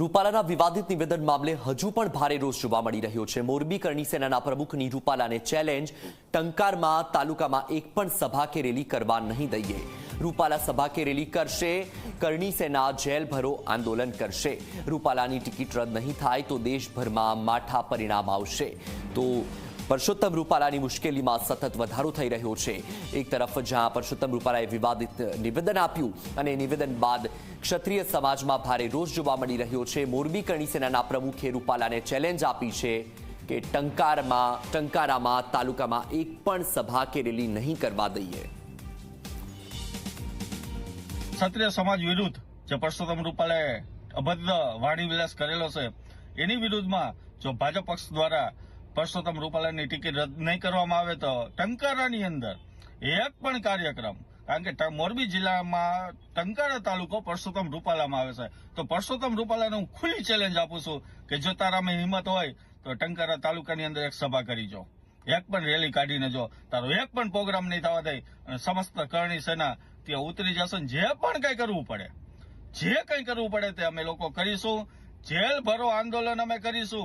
રૂપાલાના વિવાદિત નિવેદન મામલે હજુ પણ ભારે રોષ જોવા મળી રહ્યો છે. મોરબી કરણી સેનાના પ્રમુખની રૂપાલાને ચેલેન્જ, ટંકારમાં તાલુકામાં એક પણ સભા કે રેલી કરવા નહીં દઈએ. રૂપાલા સભા કે રેલી કરશે, કરણી સેના જેલ ભરો આંદોલન કરશે. રૂપાલાની ટિકિટ રદ નહીં થાય તો દેશભરમાં માઠા પરિણામ આવશે. તો પરસોત્તમ રૂપાલાની મુશ્કેલીમાં સતત વધારો થઈ રહ્યો છે. એક તરફ જ્યાં પરસોત્તમ રૂપાલાએ વિવાદિત નિવેદન આપ્યું અને નિવેદન બાદ ક્ષત્રિય સમાજમાં ભારે રોષ જોવા મળી રહ્યો છે. મોરબી કરણી સેનાના પ્રમુખે રૂપાલાને ચેલેન્જ આપી છે કે ટંકારમાં, ટંકારામાં, તાલુકામાં એક પણ સભા કે રેલી નહીં કરવા દઈએ. ક્ષત્રિય સમાજ વિરુદ્ધ જે પરસોત્તમ રૂપાલાએ અભદ્ર વાણી વિલાસ કરેલો છે, એની વિરુદ્ધમાં જો ભાજપ પક્ષ દ્વારા પરસોત્તમ રૂપાલાની ટિકિટ રદ નહીં કરવામાં આવે તો ટંકારાની અંદર એક પણ કાર્યક્રમ, કારણ કે મોરબી જિલ્લામાં ટંકારા તાલુકો પરસોત્તમ રૂપાલામાં આવે છે. તો પરસોત્તમ રૂપાલાને હું ખુલ્લી ચેલેન્જ આપું છું કે જો તારામાં હિંમત હોય તો ટંકારા તાલુકાની અંદર એક સભા કરી જો. એક પણ રેલી કાઢીને જો. તારો એક પણ પ્રોગ્રામ નહીં થવા દે અને સમસ્ત કરણી સેના ત્યાં ઉતરી જશે જે પણ કઈ કરવું પડે. જે કઈ કરવું પડે તે અમે લોકો કરીશું. જેલ ભરો આંદોલન અમે કરીશું.